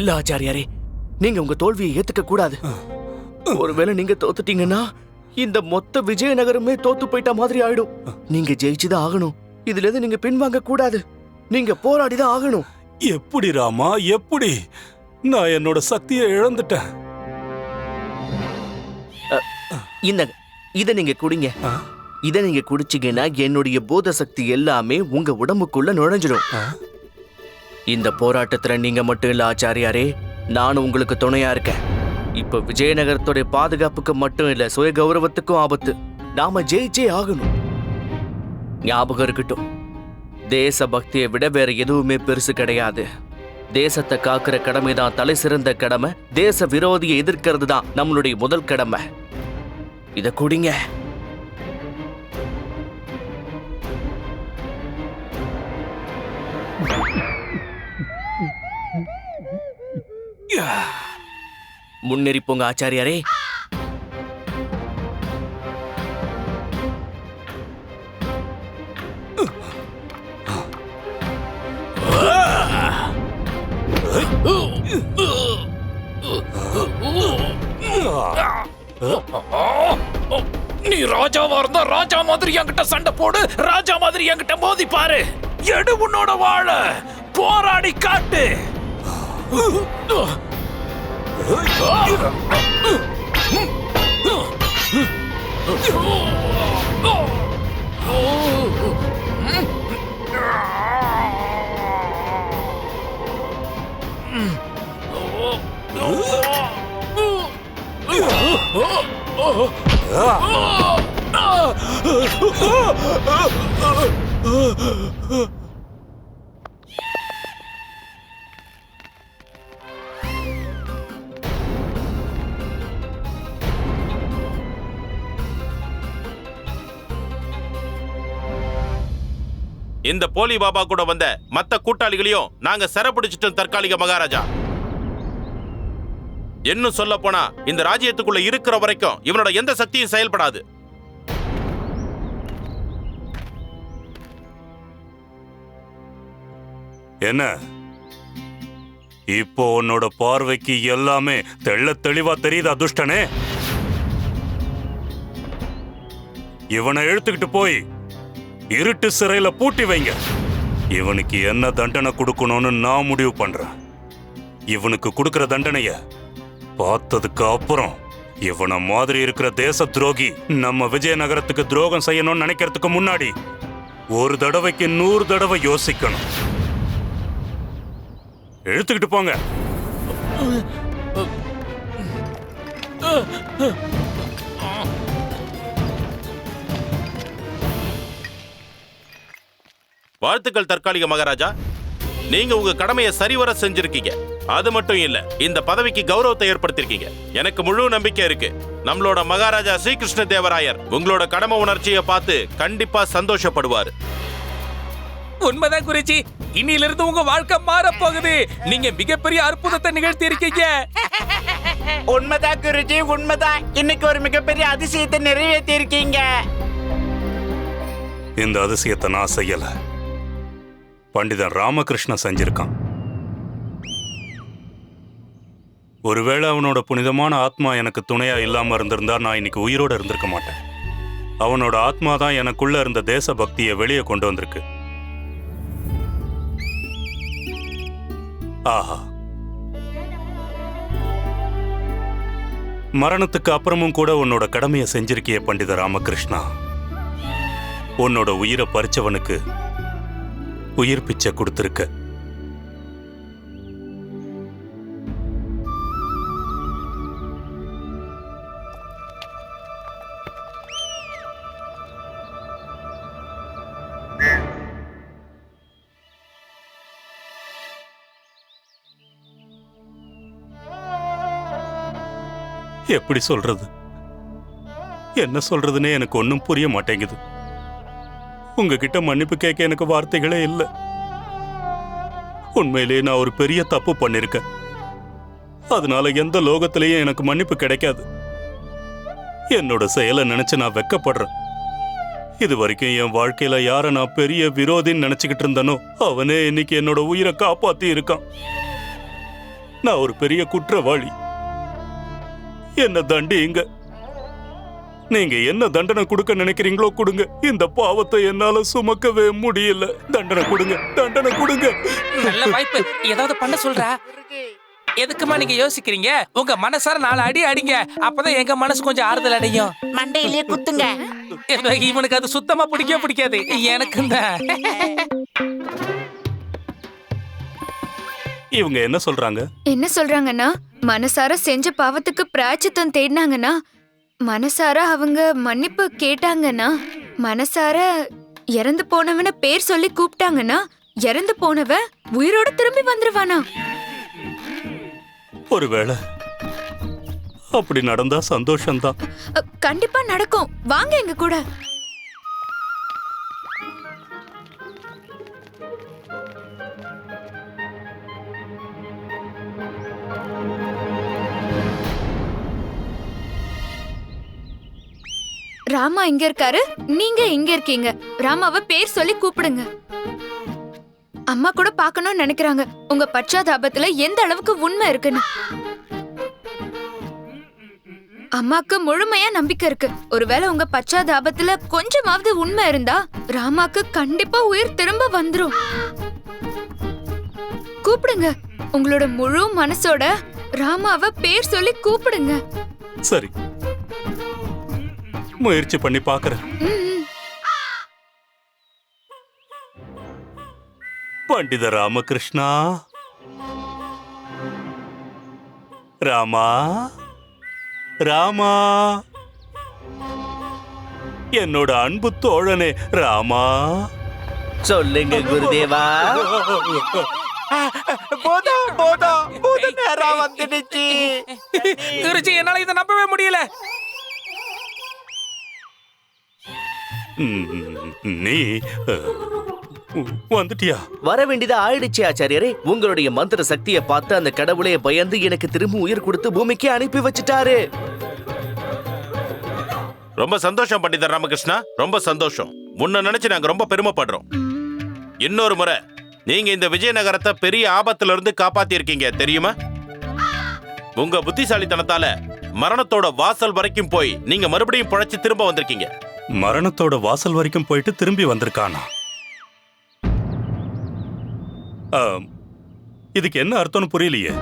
இல்ல ஆச்சாரியாரே நீங்க உங்க தோல்வியை ஏத்துக்க கூடாது. ஒருவேளை நீங்க தோத்துட்டீங்கன்னா இந்த மொத்த விஜயநகரமே தோத்து போயிட்ட மாதிரி ஆயிடும். நீங்க ஜெயிச்சுதான் ஆகணும். இதுல இருந்து நீங்க பின்வாங்க கூடாது. நீங்க போராடிதான் ஆகணும். எப்படி ராமா எப்படி? நான் என்னோட சக்தியை இழந்துட்டேன். இந்த இத நீங்க குடிங்க? இத நீங்க குடிச்சீங்கன்னா என்னுடைய போத சக்தி எல்லாமே உங்க உடம்புக்குள்ள நுழைஞ்சிடும்? இந்த போராட்டத்துல நீங்க மட்டும் இல்ல ஆச்சாரியாரே நானும் உங்களுக்கு துணையா இருக்கேன். இப்ப விஜயநகரத்துடைய பாதுகாப்புக்கு மட்டும் இல்ல சுய கௌரவத்துக்கும் ஆபத்து. நாம ஜெயிச்சே ஆகணும். ஞாபகம் இருக்கட்டும். தேச பக்தியை விட வேற எதுவுமே பெருசு கிடையாது. தேசத்தை காக்குற கடமை தான் தலை சிறந்த கடமை. தேச விரோதியை எதிர்க்கிறது தான் நம்மளுடைய முதல் கடமை. இத குடிங்க. முன்னேறி போங்க ஆச்சாரியாரே. நீ ராஜாவா இருந்தா ராஜா மாதிரி என்கிட்ட சண்டை போடு ராஜா மாதிரி என்கிட்ட மோதி பாரு. எடு உன்னோட வாழ. போராடி காட்டு. 으아! இந்த போலி பாபா கூட வந்த மத்த கூட்டாளிகளையும் நாங்க சிறப்பிடிச்சிட்டோம் தற்காலிக மகாராஜா. இன்னும் சொல்ல போனா இந்த ராஜ்யத்துக்குள்ள இருக்கிற வரைக்கும் இவனோட எந்த சக்தியும் செயல்படாது. என்ன? இப்போ உன்னோட பார்வைக்கு எல்லாமே தெள்ள தெளிவா தெரியுதா துஷ்டனே இவனை எழுத்துக்கிட்டு போய் இருட்டு சிறையில பூட்டி வைங்க. இவனுக்கு என்ன தண்டனை கொடுக்கணும்னு நான் முடிவு பண்றேன். இவனுக்கு கொடுக்கிற தண்டனைய பார்த்ததுக்கு அப்புறம் இவன மாதிரி இருக்கிற தேச துரோகி நம்ம விஜயநகரத்துக்கு துரோகம் செய்யணும்னு நினைக்கிறதுக்கு முன்னாடி ஒரு தடவைக்கு நூறு தடவை யோசிக்கணும். இழுத்துக்கிட்டு போங்க. வாழ்த்துக்கள் தற்காலிக மகாராஜா. நீங்க உங்க கடமையை சரிவர செஞ்சிருக்கீங்க. அது மட்டும் இல்ல இந்த பதவிக்கு கௌரவத்தை ஏற்படுத்திருக்கீங்க. எனக்கு முழு நம்பிக்கை இருக்கு. நம்மளோட மகாராஜா ஸ்ரீகிருஷ்ண தேவராயர் உங்களோட கடமை உணர்ச்சியை பார்த்து கண்டிப்பா சந்தோஷப்படுவார். உண்மைதான் குறிச்சி இன்னில இருந்து உங்க வாழ்க்கை மாற போகுது. நீங்க மிகப்பெரிய அற்புதத்தை நிகழ்த்தி இருக்கீங்க உண்மைதான் குருஜி உண்மைதான். இன்னைக்கு ஒரு மிகப்பெரிய அதிசயத்தை நிறைவேற்றி இருக்கீங்க இந்த அதிசயத்தை நான் செய்யல. பண்டிதன் ராமகிருஷ்ணன் செஞ்சிருக்கான். ஒருவேளை அவனோட புனிதமான ஆத்மா எனக்கு துணையா இல்லாம இருந்திருந்தா நான் இன்னைக்கு உயிரோட இருந்திருக்க மாட்டேன். அவனோட ஆத்மா தான் எனக்குள்ள இருந்த தேச பக்தியை வெளியே கொண்டு வந்திருக்கு. ஆஹா. மரணத்துக்கு அப்புறமும் கூட உன்னோட கடமையை செஞ்சிருக்கிய பண்டித ராமகிருஷ்ணா. உன்னோட உயிரை பறிச்சவனுக்கு உயிர் பிச்சை கொடுத்துருக்க. எப்படி சொல்றது? என்ன சொல்றதுன்னே எனக்கு ஒன்றும் புரிய மாட்டேங்குது. உங்ககிட்ட மன்னிப்பு கேட்க எனக்கு வார்த்தைகளே இல்லை. உண்மையிலேயே நான் ஒரு பெரிய தப்பு பண்ணிருக்கேன். அதனால எந்த லோகத்திலையும் எனக்கு மன்னிப்பு கிடைக்காது. என்னோட செயலை நினைச்சு நான் வெக்கப்படுறேன். இது வரைக்கும் என் வாழ்க்கையில யார நான் பெரிய விரோதின்னு நினைச்சுக்கிட்டு இருந்தனோ அவனே இன்னைக்கு என்னோட உயிரை காப்பாத்தி இருக்கான். நான் ஒரு பெரிய குற்றவாளி. என்ன தண்டிங்க நீங்க என்ன தண்டனை கொடுக்க நினைக்கிறீங்களோ கொடுங்க. இந்த பாவத்தை என்னால சுமக்கவே முடியல. தண்டனை கொடுங்க தண்டனை கொடுங்க. நல்ல வாய்ப்பு. ஏதாவது பண்ண சொல்றா? எதுக்குமா நீங்க யோசிக்கிறீங்க? உங்க மனசார நாலு அடி அடிங்க. அப்பதான் எங்க மனசு கொஞ்சம் ஆறுதல் அடையும். மண்டையிலேயே குத்துங்க. இவனுக்கு அது சுத்தமா பிடிக்கவே பிடிக்காது. எனக்கு இவங்க என்ன சொல்றாங்க? என்ன சொல்றாங்கன்னா மனசார செஞ்ச பாவத்துக்கு பிராய்ச்சித்தம் தேடினாங்கன்னா மனசார அவங்க மன்னிப்பு கேட்டாங்கன்னா மனசார இறந்து போனவன பேர் சொல்லி கூப்பிட்டாங்கன்னா இறந்து போனவன் உயிரோட திரும்பி வந்துருவானா? ஒருவேளை அப்படி நடந்தா சந்தோஷம்தான். கண்டிப்பா நடக்கும். வாங்க எங்க கூட. ராமா இங்க இருக்காரு. நீங்க இங்க இருக்கீங்க. ராமாவை பேர் சொல்லி கூப்பிடுங்க. அம்மா கூட பார்க்கணும்னு நினைக்கிறாங்க. உங்க பச்சாதாபத்துல எந்த அளவுக்கு உண்மை இருக்குன்னு. அம்மாக்கு முழுமையா நம்பிக்கை இருக்கு. ஒருவேளை உங்க பச்சாதாபத்துல கொஞ்சமாவது உண்மை இருந்தா ராமாக்கு கண்டிப்பா உயிர் திரும்ப வந்துரும். கூப்பிடுங்க. உங்களோட முழு மனசோட ராமாவை பேர் சொல்லி கூப்பிடுங்க. சரி. முயற்சி பண்ணி ம். பண்டித ராமகிருஷ்ணா. ராமா. ராமா. என்னோட அன்பு தோழனே ராமா. சொல்லுங்க குருதேவா. போதும் போதும் பூத நேரம் வந்துடுச்சு. குருஜி என்னால இதை நம்பவே முடியல. நீ வந்துட்டியா? வர வேண்டியதா ஆயிடுச்சு ஆச்சாரியரே. உங்களுடைய மந்திர சக்தியை பார்த்து அந்த கடவுளே பயந்து எனக்கு திரும்ப உயிர் கொடுத்து பூமிக்கு அனுப்பி வச்சுட்டாரு. ரொம்ப சந்தோஷம் பண்டிதர் ராமகிருஷ்ணா. ரொம்ப சந்தோஷம். உன்னை நினைச்சு நாங்க ரொம்ப பெருமைப்படுறோம். இன்னொரு முறை நீங்க இந்த விஜயநகரத்தை பெரிய ஆபத்துல இருந்து காப்பாத்தி இருக்கீங்க தெரியுமா? உங்க புத்திசாலித்தனத்தால மரணத்தோட வாசல் வரைக்கும் போய் நீங்க மறுபடியும் புழைச்சு திரும்ப வந்திருக்கீங்க. மரணத்தோட வாசல் வரைக்கும் போயிட்டு திரும்பி வந்திருக்கானா? இதுக்கு என்ன அர்த்தம்னு புரியலையே.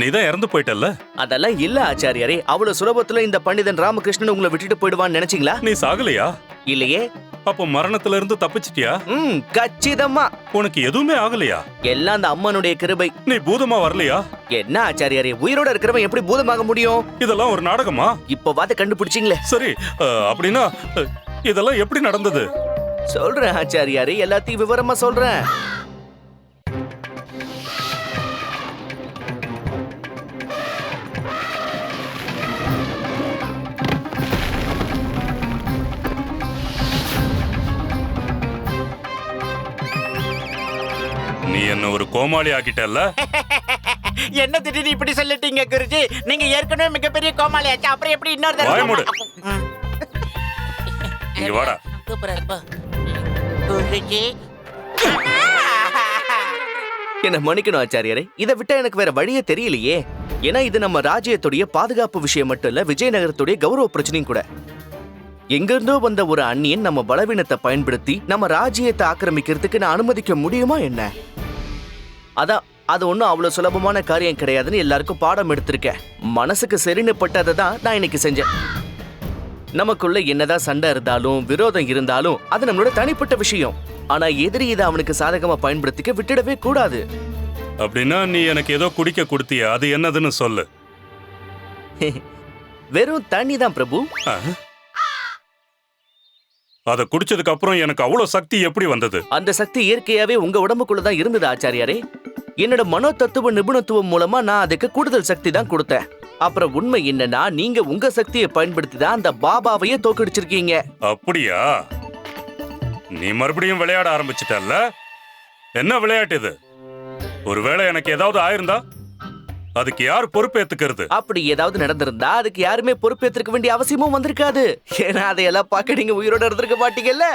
நீ தான் இறந்து போயிட்டல்ல? அதெல்லாம் இல்ல ஆச்சாரியரே. அவ்வளவு சுலபத்துல இந்த பண்டிதன் ராமகிருஷ்ணன் உங்களை விட்டுட்டு போயிடுவான்னு நினைச்சீங்களா? நீ சாகலையா? இல்லையே. அப்போ மரணத்துல இருந்து தப்பிச்சிட்டியா? ம் கச்சிதமா உனக்கு எதுவுமே ஆகலையா? எல்லாம் அந்த அம்மனுடைய கிருபை. நீ பூதமா வரலையா? என்ன ஆச்சாரியாரே உயிரோட இருக்கிறவன் எப்படி பூதமாக முடியும்? இதெல்லாம் ஒரு நாடகமா? இப்ப வாத கண்டுபிடிச்சீங்களே. சரி அஹ், அப்படின்னா அஹ், இதெல்லாம் எப்படி நடந்தது? சொல்றேன் ஆச்சாரியாரே எல்லாத்தையும் விவரமா சொல்றேன். ஒரு கோமாளி ஆக்கிட்டல்ல? என்ன திடீர்னு இப்படி சொல்லிட்டீங்க குருஜி? நீங்க ஏற்கனவே மிகப்பெரிய கோமாளியாச்சு அப்புறம் எப்படி இன்னொரு வாய மூடு. இங்க வாடா. குருஜி. என்ன மன்னிக்கணும் ஆச்சாரியாரே. இதை விட்டா எனக்கு வேற வழியே தெரியலையே. ஏன்னா இது நம்ம ராஜ்யத்துடைய பாதுகாப்பு விஷயம் மட்டும் இல்ல விஜயநகரத்துடைய கௌரவ பிரச்சனையும் கூட. எங்கிருந்தோ வந்த ஒரு அந்நியன் நம்ம பலவீனத்தை பயன்படுத்தி நம்ம ராஜ்யத்தை ஆக்கிரமிக்கிறதுக்கு நான் அனுமதிக்க முடியுமா என்ன? அதான் அது ஒன்றும் அவ்வளோ சுலபமான காரியம் கிடையாதுன்னு எல்லாருக்கும் பாடம் எடுத்திருக்கேன். மனசுக்கு செரினுப்பட்டதை தான் நான் இன்னைக்கு செஞ்சேன். நமக்குள்ள என்னதான் சண்டை இருந்தாலும் விரோதம் இருந்தாலும் அது நம்மளோட தனிப்பட்ட விஷயம். ஆனா எதிரி இதை அவனுக்கு சாதகமா பயன்படுத்திக்க விட்டுடவே கூடாது. அப்படின்னா நீ எனக்கு ஏதோ குடிக்க கொடுத்தியா? அது என்னதுன்னு சொல்லு. வெறும் தண்ணி தான் பிரபு. அதை குடிச்சதுக்கு அப்புறம் எனக்கு அவ்வளவு சக்தி எப்படி வந்தது? அந்த சக்தி இயற்கையாவே உங்க உடம்புக்குள்ள தான் இருந்தது ஆச்சாரியாரே. என்னோட மனோ தத்துவ நிபுணத்துவம் மூலமா நான் அதுக்கு கூடுதல் சக்தி தான் கொடுத்தேன். அப்புறம் உண்மை என்னன்னா நீங்க உங்க சக்தியை பயன்படுத்தி தான் அந்த பாபாவையே தோக்கடிச்சிருக்கீங்க. அப்படியா? நீ மறுபடியும் விளையாட ஆரம்பிச்சிட்டல்ல? என்ன விளையாட்டு இது? ஒருவேளை எனக்கு ஏதாவது ஆயிருந்தா? அதுக்கு யார் பொறுப்பேத்துக்கிறது? அப்படி ஏதாவது நடந்திருந்தா அதுக்கு யாருமே பொறுப்பேற்றிருக்க வேண்டிய அவசியமும் வந்திருக்காது. ஏன்னா அதையெல்லாம் பார்க்க நீங்க உயிரோட இருந்திருக்க மாட்டீங்கல்ல?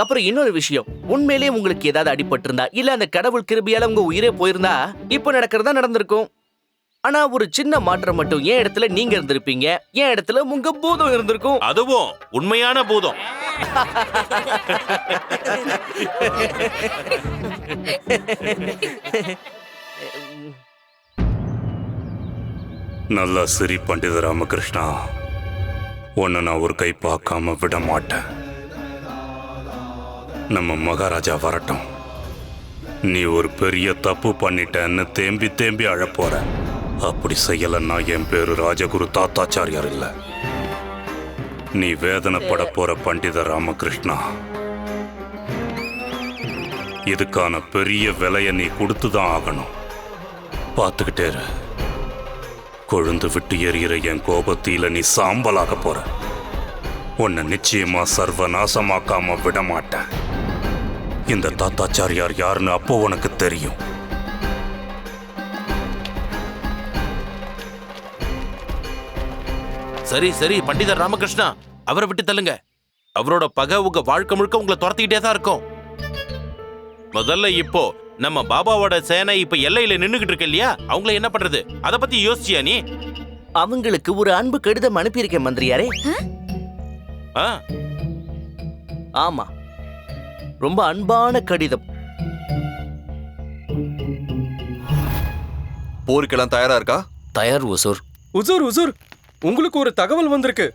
அப்புறம் இன்னொரு விஷயம் உண்மையிலேயே உங்களுக்கு ஏதாவது அடிபட்டிருந்தா இல்ல அந்த கடவுள் கிருபியால உங்க உயிரே போயிருந்தா இப்ப நடக்கிறதா நடந்திருக்கும். ஆனா ஒரு சின்ன மாற்றம் மட்டும் என் இடத்துல நீங்க இருந்திருப்பீங்க? என் இடத்துல உங்க பூதம் இருந்திருக்கும்? அதுவும் உண்மையான பூதம். நல்லா சிரி பண்டித ராமகிருஷ்ணா. உன்னை நான் ஒரு கை பார்க்காம விட மாட்டேன். நம்ம மகாராஜா வரட்டும். நீ ஒரு பெரிய தப்பு பண்ணிட்டேன்னு தேம்பி தேம்பி அழப்போற. அப்படி செய்யலன்னா என் பேரு ராஜகுரு தாத்தாச்சாரியார் இல்ல. நீ வேதனைப்பட போற பண்டித ராமகிருஷ்ணா. இதுக்கான பெரிய விலையை நீ கொடுத்துதான் ஆகணும். பார்த்துக்கிட்டே கொழுந்து விட்டு எறிகிற என் கோபத்தில நீ சாம்பலாக போற. உன்னை நிச்சயமா சர்வநாசமாக்காம விட மாட்டேன் இந்த தாத்தாச்சாரியார் யாருன்னு அப்போ உனக்கு தெரியும். சரி சரி பண்டிதர் ராமகிருஷ்ணா அவரை விட்டு தள்ளுங்க. அவரோட பகை உங்க வாழ்க்கை முழுக்க உங்களை துரத்திக்கிட்டே தான் இருக்கும். முதல்ல இப்போ நம்ம பாபாவோட சேனை இப்ப எல்லையில நின்னுகிட்டு இருக்கு இல்லையா? அவங்கள என்ன பண்றது? அத பத்தி யோசிச்சியா நீ? அவங்களுக்கு ஒரு அன்பு கடிதம் அனுப்பியிருக்கேன் மந்திரியாரே. ஆ, ஆமா. ரொம்ப அன்பான கடிதம். போருக்கெல்லாம் தயாரா இருக்கா? தயார் ஒசூர் உசூர் உசூர். உங்களுக்கு ஒரு தகவல் வந்திருக்கு.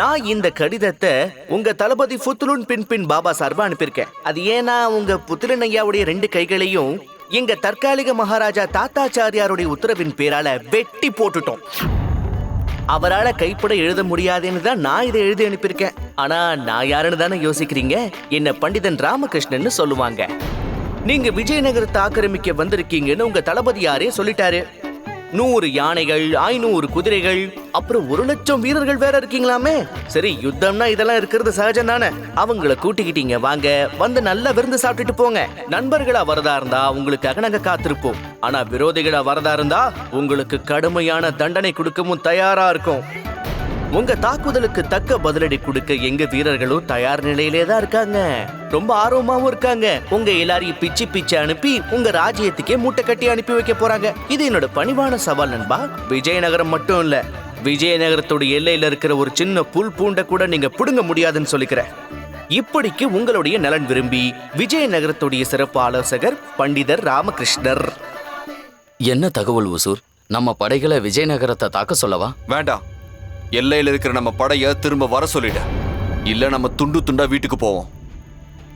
நான் இந்த கடிதத்தை உங்க தளபதி ஃபுத்துலுன் பின் பின் பாபா சார்பா அனுப்பியிருக்கேன். அது ஏன்னா உங்க புத்திரன் ஐயாவுடைய ரெண்டு கைகளையும் எங்க தற்காலிக மகாராஜா தாத்தாச்சாரியாருடைய உத்தரவின் பேரால வெட்டி போட்டுட்டோம். அவரால் கைப்பட எழுத முடியாதுன்னு தான் நான் இதை எழுதி அனுப்பியிருக்கேன். ஆனா நான் யாருன்னு தானே யோசிக்கிறீங்க? என்ன பண்டிதன் ராமகிருஷ்ணன்னு சொல்லுவாங்க. நீங்க விஜயநகரத்தை ஆக்கிரமிக்க வந்திருக்கீங்கன்னு உங்க தளபதியாரே சொல்லிட்டாரு. நூறு யானைகள் ஐநூறு குதிரைகள் அப்புறம் ஒரு லட்சம் வீரர்கள் வேற இருக்கீங்களாமே? சரி யுத்தம்னா இதெல்லாம் இருக்கிறது சகஜம் தானே அவங்கள கூட்டிக்கிட்டீங்க வாங்க. வந்து நல்லா விருந்து சாப்பிட்டுட்டு போங்க. நண்பர்களா வரதா இருந்தா உங்களுக்காக நாங்க காத்திருப்போம். ஆனா விரோதிகளா வரதா இருந்தா உங்களுக்கு கடுமையான தண்டனை கொடுக்கவும் தயாரா இருக்கும். உங்க தாக்குதலுக்கு தக்க பதிலடி கொடுக்க எங்க வீரர்களும் தயார் நிலையிலே தான் இருக்காங்க. ரொம்ப ஆர்வமாவும் இருக்காங்க. உங்க எல்லாரையும் பிச்சு பிச்சு அனுப்பி உங்க ராஜ்யத்துக்கே மூட்டை கட்டி அனுப்பி வைக்க போறாங்க. இது என்னோட பணிவான சவால் நண்பா. விஜயநகரம் மட்டும் இல்ல விஜயநகரத்தோட எல்லையில இருக்கிற ஒரு சின்ன புல் பூண்டை கூட நீங்க புடுங்க முடியாதுன்னு சொல்லிக்கிறேன். இப்படிக்கு உங்களுடைய நலன் விரும்பி விஜயநகரத்துடைய சிறப்பு ஆலோசகர் பண்டிதர் ராமகிருஷ்ணர். என்ன தகவல் ஒசூர்? நம்ம படைகளை விஜயநகரத்தை தாக்க சொல்லவா? வேண்டாம். எல்லையில் இருக்கிற நம்ம படைய திரும்ப வர சொல்லிடு இல்லை நம்ம துண்டு துண்டா வீட்டுக்கு போவோம்.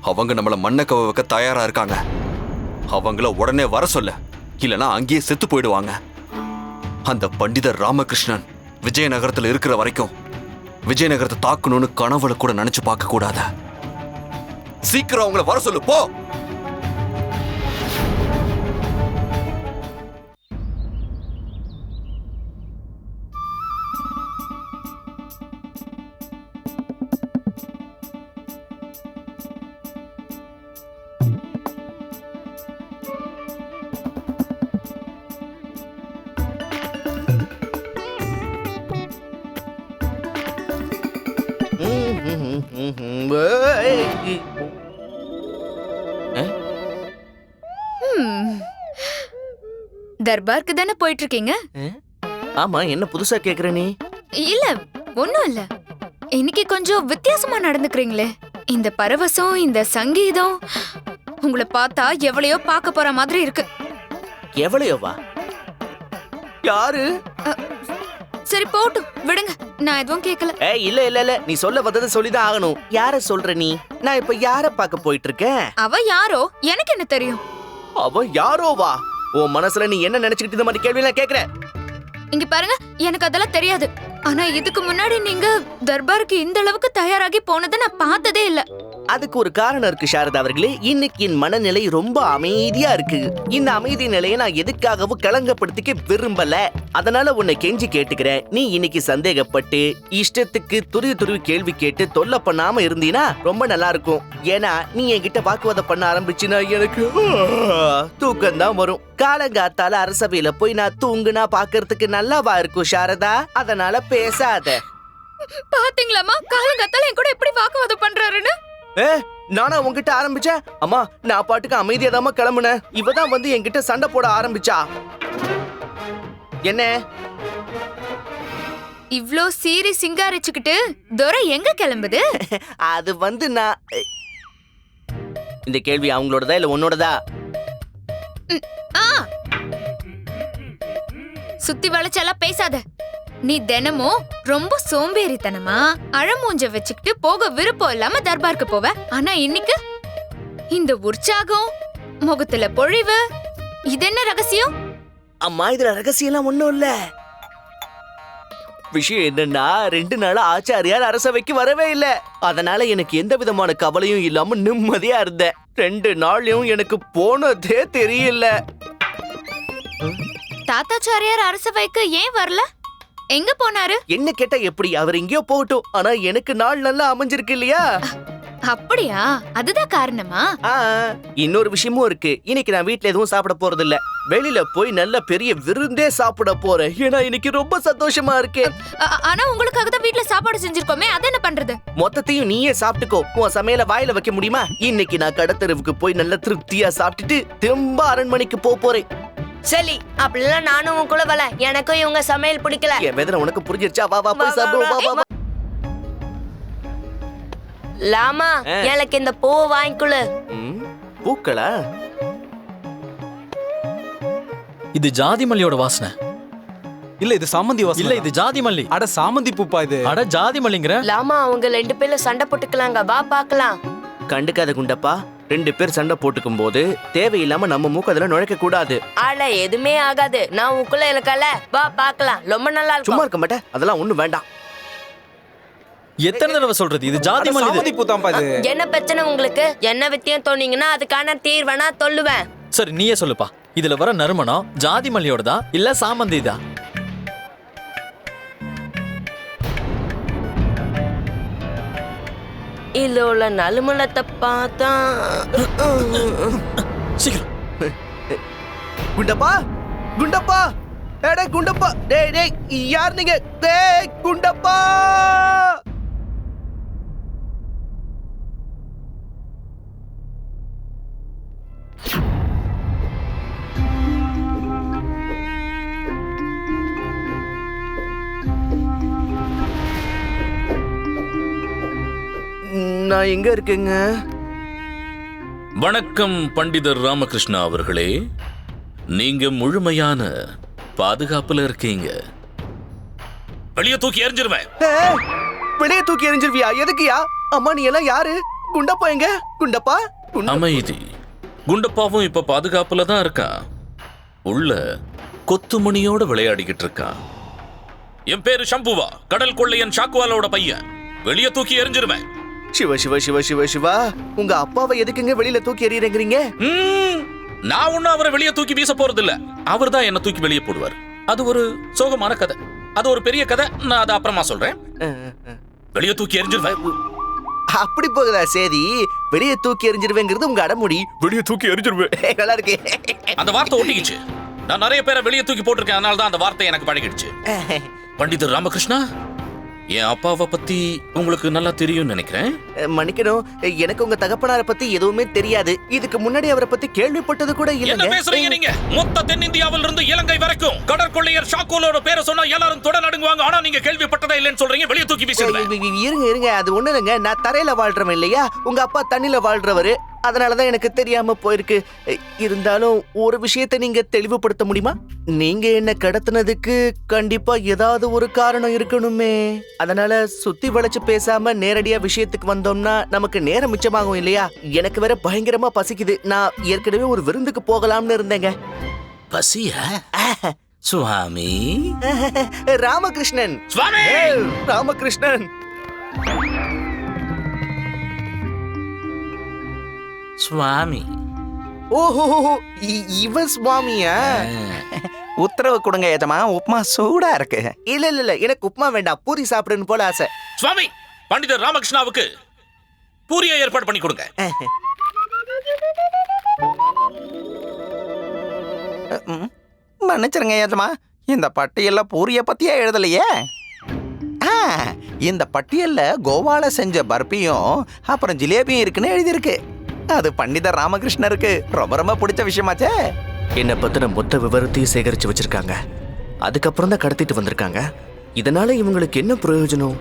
அவங்க நம்மளை மண்ணை கவ வைக்க தயாரா இருக்காங்க. அவங்கள உடனே வர சொல்ல. இல்லைன்னா அங்கேயே செத்து போயிடுவாங்க. அந்த பண்டிதர் ராமகிருஷ்ணன் விஜயநகரத்தில் இருக்கிற வரைக்கும் விஜயநகரத்தை தாக்கணும்னு கனவுல கூட நினைச்சு பார்க்க கூடாத. சீக்கிரம் அவங்கள வர சொல்லு போ! தர்பாருக்கு தானே போயிட்டு இருக்கீங்க ஆமா என்ன புதுசா கேக்குற நீ? இல்ல ஒண்ணும் இல்ல. இன்னைக்கு கொஞ்சம் வித்தியாசமா நடந்துக்கிறீங்களே. இந்த பரவசம் இந்த சங்கீதம் உங்களை பார்த்தா எவ்வளையோ பார்க்க போற மாதிரி இருக்கு. எவ்வளையோவா? யாரு? சரி போட்டும் விடுங்க. நான் எதுவும் கேட்கல ஏய் இல்ல இல்ல இல்ல. நீ சொல்ல வந்ததை சொல்லிதான் ஆகணும். யார சொல்ற நீ? நான் இப்ப யார பார்க்க போயிட்டு இருக்கேன் அவ யாரோ? எனக்கு என்ன தெரியும்? அவ யாரோவா? உன் மனசுல நீ என்ன நினைச்சுக்கிட்டு இந்த மாதிரி கேள்வி எல்லாம் கேக்குற? இங்க பாருங்க எனக்கு அதெல்லாம் தெரியாது. ஆனா இதுக்கு முன்னாடி நீங்க தர்பாருக்கு இந்த அளவுக்கு தயாராகி போனதை நான் பார்த்ததே இல்ல. அதுக்கு ஒரு காரணம் இருக்கு சாரதா அவர்களே. இன்னைக்கு என் மனநிலை ரொம்ப அமைதியா இருக்கு. இந்த அமைதி நிலையை நான் எதுக்காகவும் களங்கப்படுத்திக்க விரும்பல. அதனால உன்னை கெஞ்சி கேட்டுக்கிறேன். நீ இன்னைக்கு சந்தேகப்பட்டு இஷ்டத்துக்கு துருவி துருவி கேள்வி கேட்டு தொல்லை பண்ணாம இருந்தீனா ரொம்ப நல்லா இருக்கும். ஏன்னா நீ என்கிட்ட வாக்குவாதம் பண்ண ஆரம்பிச்சுனா எனக்கு தூக்கம் தான் வரும். காலங்காத்தால அரசவையில போய் நான் தூங்குனா பாக்குறதுக்கு நல்லாவா இருக்கும் சாரதா? அதனால பேசாத. பாத்தீங்களாமா காலங்கத்தால என் கூட எப்படி வாக்குவாதம் பண்றாருன்னு? ஏ நானா உங்ககிட்ட ஆரம்பிச்சேன்? அம்மா நான் பாட்டுக்கு அமைதியாதாம்மா கிளம்புனேன். இவ தான் வந்து என்கிட்ட சண்டை போட ஆரம்பிச்சா. என்ன? இவ்ளோ சீரி சிங்காரிச்சுக்கிட்டு துரை எங்க கிளம்புது? அது வந்து நான் இந்த கேள்வி அவங்களோடதா இல்ல உன்னோடதா? ஆ. சுத்தி வளைச்செல்லாம் பேசாத. நீ தினமும் ரொம்ப சோம்பேறித்தனமா அழமூஞ்ச வச்சுக்கிட்டு போக விருப்பம் இல்லாம தர்பாருக்கு போவ? ஆனா இன்னைக்கு இந்த உற்சாகம் முகத்துல பொழிவு இது என்ன ரகசியம்? அம்மா இதுல ரகசியம்லாம் ஒண்ணும் இல்ல. விஷயம் என்னன்னா ரெண்டு நாளா ஆச்சாரியார் அரசவைக்கு வரவே இல்ல. அதனால எனக்கு எந்த விதமான கவலையும் இல்லாம நிம்மதியா இருந்தேன். ரெண்டு நாள்லயும் எனக்கு போனதே தெரியல. தாத்தாச்சாரியார் அரசவைக்கு ஏன் வரல? எங்க போனாரு? என்ன கேட்டா எப்படி? அவர் எங்கேயோ போகட்டும். ஆனா எனக்கு நாள் நல்லா அமைஞ்சிருக்கு இல்லையா? அப்படியா? அதுதான் காரணமா? இன்னொரு விஷயமும் இருக்கு. இன்னைக்கு நான் வீட்ல எதுவும் சாப்பிட போறது இல்ல வெளியில போய் நல்ல பெரிய விருந்தே சாப்பிட போறேன். ஏன்னா இன்னைக்கு ரொம்ப சந்தோஷமா இருக்கு. ஆனா உங்களுக்காக தான் வீட்ல சாப்பாடு செஞ்சிருக்கோமே. அது என்ன பண்றது? மொத்தத்தையும் நீயே சாப்பிட்டுக்கோ. உன் சமையல வாயில வைக்க முடியுமா? இன்னைக்கு நான் கடத்தெருவுக்கு போய் நல்ல திருப்தியா சாப்பிட்டுட்டு திரும்ப அரண்மனைக்கு போக போறேன். சரி அப்படிலாம் நானும் உன் கூட வரல. எனக்கும் இவங்க சமையல் பிடிக்கல. என் வேதனை உனக்கு புரிஞ்சிருச்சா? வா வா போய் சாப்பிடுவோம் வா, வா வா லாமா. எனக்கு இந்த பூவை வாங்கிக்கொள்ளு பூக்களா? இது ஜாதி மல்லியோட வாசனை. இல்ல இது சாமந்தி வாசனை. இல்ல இது ஜாதி மல்லி. அட சாமந்தி பூப்பா இது. அட ஜாதி மல்லிங்கிற. லாமா அவங்க ரெண்டு பேரும் சண்டை போட்டுக்கலாங்க. வா பார்க்கலாம். கண்டுக்காத குண்டப்பா. ரெண்டு பேர் சண்டை போட்டுக்கும் போது தேவையில்லாம நம்ம மூக்கு அதுல நுழைக்க கூடாது. ஆள எதுவுமே ஆகாது. நான் உனக்குள்ள இருக்கல. வா பார்க்கலாம் ரொம்ப நல்லா சும்மா இருக்கும் இருக்க மாட்டேன். அதெல்லாம் ஒண்ணும் வேண்டாம். எத்தனை தடவை சொல்றது? இது ஜாதி மல்லி இது. என்ன பிரச்சனை உங்களுக்கு? என்ன வித்தியம் தோணீங்கன்னா அதுக்கான தீர்வை சொல்லுவேன். சரி நீயே சொல்லுப்பா. இதுல வர நறுமணம் ஜாதி மல்லியோடதா? இல்ல சாமந்திதா? இதுல உள்ள நலுமலத்தை பார்த்தா சீக்கிரம். குண்டப்பா குண்டப்பா. ஏடே குண்டப்பா. டேய் டேய் யார் நீங்க? டேய் குண்டப்பா. நான் எங்க இருக்கேங்க? வணக்கம் பண்டிதர் ராமகிருஷ்ணா அவர்களே. நீங்க முழுமையான பாதுகாப்புல இருக்கீங்க. வெளியே தூக்கி எறிஞ்சிருவேன். வெளியே தூக்கி எறிஞ்சிருவியா? எதுக்குயா அம்மா நீ எல்லாம் யாரு? குண்டப்பா எங்க? குண்டப்பா? குண்ட- அமைதி. குண்டப்பாவும் இப்ப பாதுகாப்புல தான் இருக்கான் உள்ள கொத்துமணியோட விளையாடிக்கிட்டு இருக்கான் என் பேரு சம்புவா. கடல் கொள்ளையன் ஷாக்குவாலோட பையன். வெளியே தூக்கி எறிஞ்சிருவேன். சிவ சிவ சிவ சிவ சிவா உங்க அப்பாவை எதுக்குங்க வெளியில தூக்கி எறியறீங்க ம், நான் ஒண்ணும் அவரை வெளியே தூக்கி வீச போறது இல்ல அவர் தான் என்ன தூக்கி வெளியே போடுவார். அது ஒரு சோகமான கதை. அது ஒரு பெரிய கதை. நான் அதை அப்புறமா சொல்றேன். வெளியே தூக்கி எறிஞ்சிருவேன். அப்படி போகுதா சரி வெளியே தூக்கி எறிஞ்சிருவேங்கிறது உங்க அடமுடி. வெளியே தூக்கி எறிஞ்சிருவேன். நல்லா இருக்கு. அந்த வார்த்தை ஒட்டிக்கிச்சு. நான் நிறைய பேரை வெளியே தூக்கி போட்டிருக்கேன். அதனால தான் அந்த வார்த்தை எனக்கு பழகிடுச்சு. பண்டிதர் ராமகிருஷ்ணா என் அப்பாவை பத்தி உங்களுக்கு நல்லா தெரியும்னு நினைக்கிறேன். மன்னிக்கணும். எனக்கு உங்க தகப்பனார பத்தி எதுவுமே தெரியாது. இதுக்கு முன்னாடி அவரை பத்தி கேள்விப்பட்டது கூட இல்லைங்க. பேசுறீங்க நீங்க? மொத்த தென்னிந்தியாவில் இருந்து இலங்கை வரைக்கும் கடற்கொள்ளையர் ஷாக்கோலோட பேரை சொன்னா எல்லாரும் தொட நடுங்குவாங்க. ஆனா நீங்க கேள்விப்பட்டதே இல்லைன்னு சொல்றீங்க. வெளியே தூக்கி இ- இருங்க இருங்க. அது ஒண்ணு இல்லைங்க. நான் தரையில வாழ்றவன் இல்லையா? உங்க அப்பா தண்ணில வாழ்றவரு. அதனாலதான் எனக்கு தெரியாம போயிருக்கு. இருந்தாலும் ஒரு விஷயத்தை நீங்க தெளிவுபடுத்த முடியுமா? நீங்க என்ன கடத்தினதுக்கு கண்டிப்பா ஏதாவது ஒரு காரணம் இருக்கணுமே. அதனால சுத்தி வளைச்சு பேசாம நேரடியா விஷயத்துக்கு வந்தோம்னா நமக்கு நேரம் மிச்சமாகும் இல்லையா? எனக்கு வேற பயங்கரமா பசிக்குது. நான் ஏற்கனவே ஒரு விருந்துக்கு போகலாம்னு இருந்தேங்க. பசியா? சுவாமி. ராமகிருஷ்ணன். சுவாமி! ராமகிருஷ்ணன். சுவாமி. ஓஹோ இ- இவன் சுவாமியா? உத்தரவு கொடுங்க ஏஜமா உப்புமா சூடா இருக்கு. இல்ல இல்ல இல்ல எனக்கு உப்புமா வேண்டாம் பூரி சாப்பிடணும் போல ஆசை. சுவாமி பண்டிதர் ராமகிருஷ்ணாவுக்கு பூரியை ஏற்பாடு பண்ணி கொடுங்க. மன்னிச்சிருங்க ஏஜமா இந்த பட்டியல்ல பூரிய பத்தியே எழுதலையே? ஆ இந்த பட்டியல்ல கோவால செஞ்ச பர்பியும் அப்புறம் ஜிலேபியும் இருக்குன்னு எழுதியிருக்கு. அது பண்டித ராமகிருஷ்ணருக்கு ரொம்ப ரொம்ப பிடிச்ச விஷயமாச்சே. என்னை பத்தின மொத்த விவரத்தையும் சேகரிச்சு வச்சிருக்காங்க. அதுக்கப்புறம் தான் கடத்திட்டு வந்திருக்காங்க. இதனால இவங்களுக்கு என்ன பிரயோஜனம்?